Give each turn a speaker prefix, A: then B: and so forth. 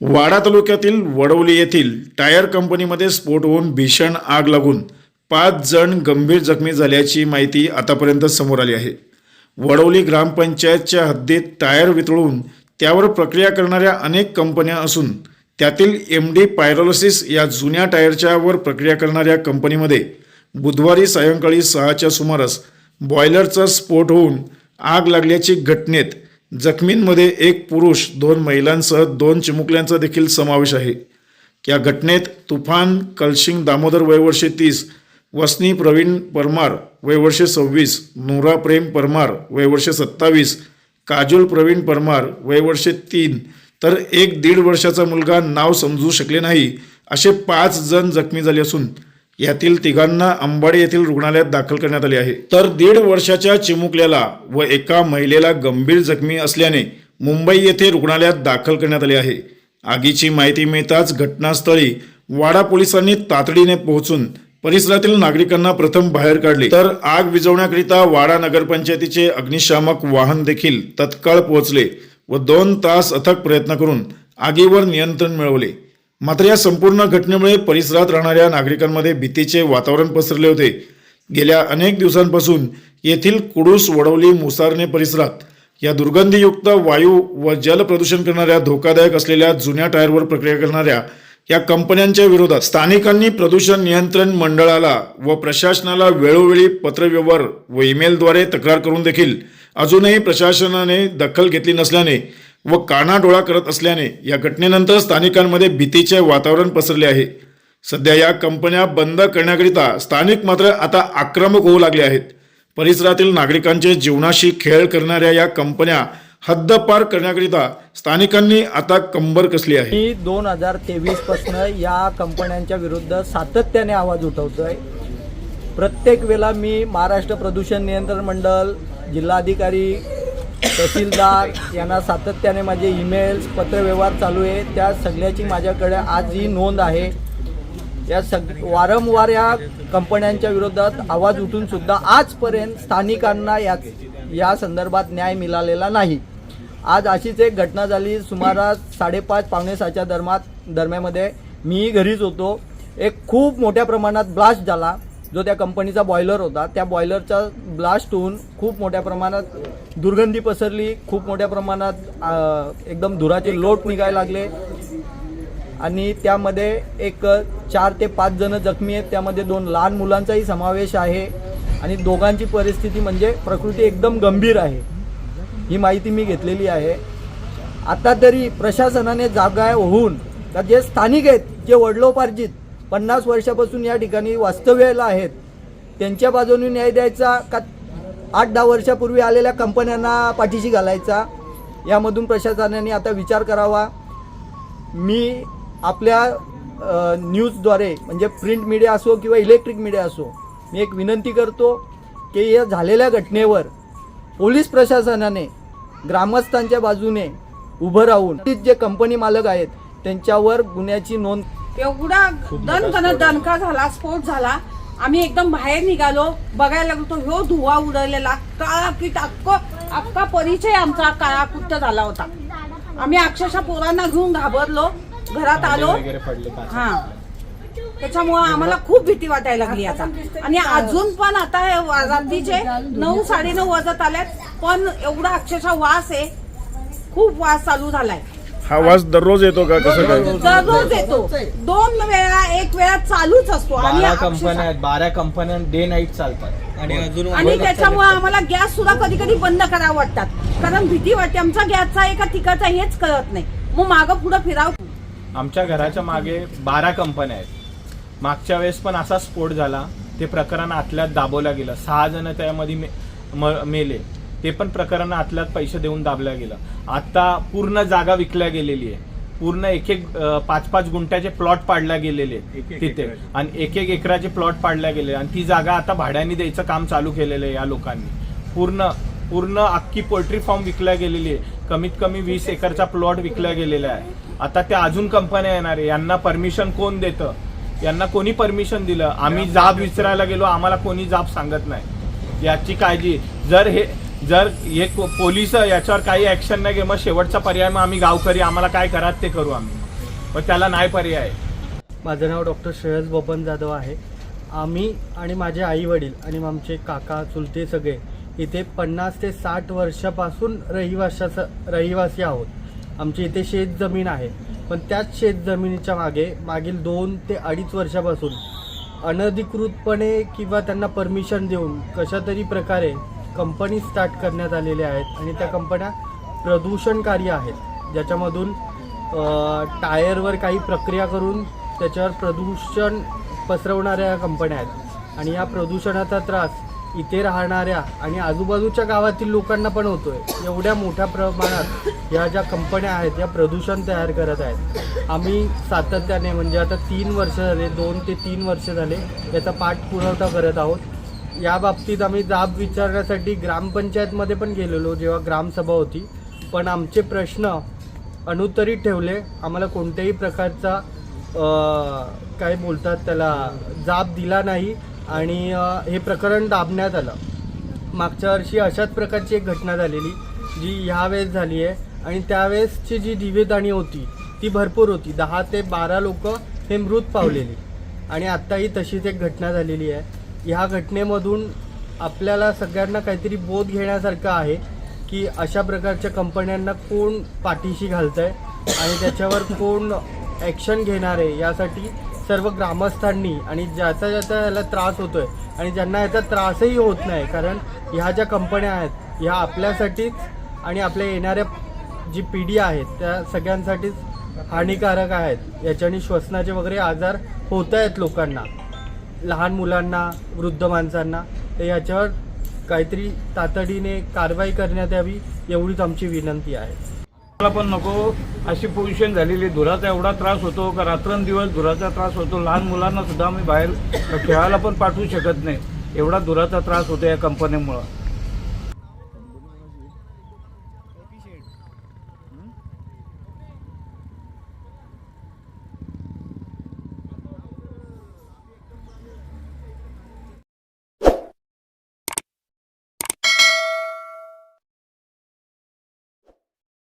A: वाडा तालुक्यातील वडवली येथील टायर कंपनीमध्ये स्फोट होऊन भीषण आग लागून पाच जण गंभीर जखमी झाल्याची माहिती आतापर्यंत समोर आली आहे. वडवली ग्रामपंचायतच्या हद्दीत टायर वितळून त्यावर प्रक्रिया करणाऱ्या अनेक कंपन्या असून त्यातील एम डी पायरोलिसिस या जुन्या टायरच्यावर प्रक्रिया करणाऱ्या कंपनीमध्ये बुधवारी सायंकाळी सहाच्या सुमारास बॉयलरचा स्फोट होऊन आग लागल्याची घटनेत जखमींमध्ये एक पुरुष दोन महिलांसह दोन चिमुकल्यांचा देखील समावेश आहे. या घटनेत तुफान कलशिंग दामोदर वयवर्षे तीस वसनी प्रवीण परमार वयवर्षे सव्वीस नोरा प्रेम परमार वयवर्षे सत्तावीस काजोल प्रवीण परमार वयवर्षे तीन तर एक दीड वर्षाचा मुलगा नाव समजू शकले नाही असे पाच जण जखमी झाले असून यातील तिघांना अंबाडी येथील रुग्णालयात दाखल करण्यात आले आहे. तर दीड वर्षाच्या चिमुकल्याला व एका महिलेला गंभीर जखमी असल्याने मुंबई येथे रुग्णालयात दाखल करण्यात आले आहे. आगीची माहिती मिळताच घटनास्थळी वाडा पोलिसांनी तातडीने पोहोचून परिसरातील नागरिकांना प्रथम बाहेर काढले. तर आग विझवण्याकरिता वाडा नगरपंचायतीचे अग्निशामक वाहन देखील तत्काळ पोहोचले व दोन तास अथक प्रयत्न करून आगीवर नियंत्रण मिळवले. मात्र या संपूर्ण घटनेमुळे परिसरात राहणाऱ्या नागरिकांमध्ये भीतीचे वातावरण पसरले होते. गेल्या अनेक दिवसांपासून येथील कुडूस वडवली मुसारणे परिसरात या दुर्गंधीयुक्त वायू व जल प्रदूषण करणाऱ्या धोकादायक असलेल्या जुन्या टायरवर प्रक्रिया करणाऱ्या या कंपन्यांच्या विरोधात स्थानिकांनी प्रदूषण नियंत्रण मंडळाला व प्रशासनाला वेळोवेळी पत्रव्यवहार व ईमेलद्वारे तक्रार करून देखील अजूनही प्रशासनाने दखल घेतली नसल्याने व कानाडोळा करत असल्याने या घटनेनंतर स्थानिकांमध्ये भीतीचे वातावरण पसरले आहे. सध्या या कंपन्या बंद करण्याकरिता स्थानिक मात्र आता आक्रमक होऊ लागले आहेत. परिसरातील नागरिकांचे जीवनाशी खेळ करणाऱ्या या कंपन्या हद्दपार करण्याकरिता स्थानिकांनी आता कंबर कसली आहे.
B: मी दोन हजार तेवीसपासून या कंपन्यांच्या विरुद्ध सातत्याने आवाज उठवतोय. प्रत्येक वेळेला मी महाराष्ट्र प्रदूषण नियंत्रण मंडळ जिल्हाधिकारी तहसीलदार यांना सातत्याने माझे ईमेल्स पत्रव्यवहार चालू आहे. त्या सगळ्याची माझ्याकडे आज ही नोंद आहे. या सग वारंवार या कंपन्यांच्या विरोधात आवाज उठून सुद्धा आजपर्यंत स्थानिकांना या या संदर्भात न्याय मिळालेला नाही. आज अशीच एक घटना झाली. सुमारास साडेपाच पावणे सहाच्या दरम्यात दरम्यामध्ये मी घरीच होतो. एक खूप मोठ्या प्रमाणात ब्लास्ट झाला. जो त्या कंपनीचा बॉयलर होता त्या बॉयलरचा ब्लास्ट होऊन खूप मोठ्या प्रमाणात दुर्गंधी पसरली खूप मोठ्या प्रमाणात एकदम धुराचे लोट निघायला लागले. आणि त्यामध्ये एक चार ते पाच जण जखमी आहेत. त्यामध्ये दोन लहान मुलांचाही समावेश आहे. आणि दोघांची परिस्थिती म्हणजे प्रकृती एकदम गंभीर आहे. ही माहिती मी घेतलेली आहे. आता तरी प्रशासनाने जागा होऊन का जे स्थानिक आहेत जे वडलोपार्जित पन्नास वर्षापासून या ठिकाणी वास्तव्याला आहेत. त्यांच्या बाजूने न्याय द्यायचा का? आठ दहा वर्षापूर्वी आलेल्या कंपन्यांना पाठीशी घालायचा. यामधून प्रशासनाने आता विचार करावा. मी आपल्या न्यूजद्वारे म्हणजे प्रिंट मीडिया असो किंवा इलेक्ट्रिक मीडिया असो मी एक विनंती करतो की या झालेल्या घटनेवर पोलीस प्रशासनाने ग्रामस्थांच्या बाजूने उभं राहून जे कंपनी मालक आहेत त्यांच्यावर गुन्ह्याची नोंद
C: एवढा दणकन दणका झाला स्फोट झाला. आम्ही एकदम बाहेर निघालो. बघायला लागलो तो ह्यो धुवा उडवलेला. काळा किट अक्क अक्का परिचय आमचा काळा कुट्ट झाला होता. आम्ही अक्षरशः पोरांना घेऊन घाबरलो. घरात आलो. हा. त्याच्यामुळे आम्हाला खूप भीती वाटायला लागली आता. आणि अजून पण आता हे रात्रीचे नऊ साडेनऊ वाजत आल्यात पण एवढा अक्षरशः वास आहे. खूप वास चालू झालाय.
A: हा वास दररोज येतो का? कसं काय?
C: दररोज येतो. दोन वेळा एक वेळा चालूच असतो. आणि
D: बारा
C: अक्षरशः-
D: कंपन्या आहेत. बारा कंपन्या डे नाईट चालतात. आणि अजून
C: आणि त्याच्यामुळे आम्हाला गॅस सुद्धा कधी कधी बंद करावं वाटतात. कारण भीती वाटते आमचा गॅसचा आहे का तिकडचा हेच कळत नाही. मग मागं पुढं फिराव
D: आमच्या घराच्या मागे बारा कंपन्या आहेत. मागच्या वेळेस पण असा स्फोट झाला. ते प्रकरण आतल्यात दाबवलं गेलं. सहा जण त्यामध्ये मे- म- मेले. ते पण प्रकरण आतल्यात पैसे देऊन दाबल्या गेलं. आता पूर्ण जागा विकल्या गेलेली आहे. पूर्ण एक एक पाच पाच गुंठ्याचे प्लॉट पाडल्या गेलेले आहेत तिथे. आणि एक एक एकराचे प्लॉट पाडल्या गेले आणि ती जागा आता भाड्याने द्यायचं काम चालू केलेलं आहे या लोकांनी. पूर्ण पूर्ण अख्खी पोल्ट्री फार्म विकल्या गेलेली आहे. कमीत कमी वीस एकरचा प्लॉट विकला गेलेला आहे. आता त्या अजून कंपन्या येणार आहे यांना परमिशन कोण देतं? यांना कोणी परमिशन दिलं? आम्ही जाब विचारायला गेलो आम्हाला कोणी जाब सांगत नाही. याची काळजी. जर हे जर हे पोलीस याच्यावर काही ऍक्शन नाही घे मग शेवटचा पर्याय मग आम्ही गावकरी आम्हाला काय करा ते करू आम्ही. पण त्याला नाही पर्याय.
E: माझं नाव डॉक्टर श्रेयस बबन जाधव आहे. आम्ही आणि माझे आई वडील आणि आमचे काका चुलते सगळे इथे पन्नास ते साठ वर्षापासून रहिवाशाचं रहिवासी आहोत. आमची इथे शेत जमीन आहे. पण त्याच शेत जमिनीच्या मागे मागील दोन ते अडीच वर्षापासून अनधिकृतपणे किंवा त्यांना परमिशन देऊन कशा तरी प्रकारे कंपनी स्टार्ट करण्यात आलेल्या आहेत आणि त्या कंपन्या प्रदूषणकारी आहेत. ज्याच्यामधून टायरवर काही प्रक्रिया करून त्याच्यावर प्रदूषण पसरवणाऱ्या कंपन्या आहेत. आणि या प्रदूषणाचा त्रास इथे राहणाऱ्या आणि आजूबाजूच्या गावातील लोकांना पण होतो आहे एवढ्या मोठ्या प्रमाणात या ज्या कंपन्या आहेत या प्रदूषण तयार करत आहेत. आम्ही सातत्याने म्हणजे आता तीन वर्ष झाले दोन ते तीन वर्ष झाले याचा पाठपुरवठा करत आहोत. या बाबतीत आम्ही जाब विचारण्यासाठी ग्रामपंचायतमध्ये पण गेलेलो जेव्हा ग्रामसभा होती. पण आमचे प्रश्न अनुत्तरित ठेवले. आम्हाला कोणत्याही प्रकारचा काय बोलतात त्याला जाब दिला नाही आणि हे प्रकरण दाबण्यात आलं. मागच्या वर्षी अशाच प्रकारची एक घटना झालेली जी ह्यावेळेस झाली आहे आणि त्यावेळेसची जी जीवितहानी होती ती भरपूर होती. दहा ते बारा लोक हे मृत पावलेली. आणि आत्ताही तशीच एक घटना झालेली आहे. ह्या घटनेमधून आपल्याला सगळ्यांना काहीतरी बोध घेण्यासारखं आहे की अशा प्रकारच्या कंपन्यांना कोण पाठीशी घालत आहे आणि त्याच्यावर कोण ॲक्शन घेणार आहे यासाठी सर्व ग्रामस्थांनी आणि ज्याचा ज्याचा याला त्रास होतोय आणि ज्यांना याचा त्रासही होत नाही कारण ह्या ज्या कंपन्या आहेत ह्या आपल्यासाठीच आणि आपल्या येणाऱ्या जी पिढी आहेत त्या सगळ्यांसाठीच हानिकारक आहेत. याच्याने श्वसनाचे वगैरे आजार होत आहेत लोकांना. लहान मुलांना वृद्ध माणसांना तर याच्यावर काहीतरी तातडीने कारवाई करण्यात यावी एवढीच आमची विनंती आहे.
F: मला पण नको. अशी पोझिशन झालेली धुराचा एवढा त्रास होतो का? रात्रंदिवस धुराचा त्रास होतो. लहान मुलांना सुद्धा आम्ही बाहेर खेळायला पण पाठवू शकत नाही. एवढा धुराचा त्रास होतो या कंपनीमुळं.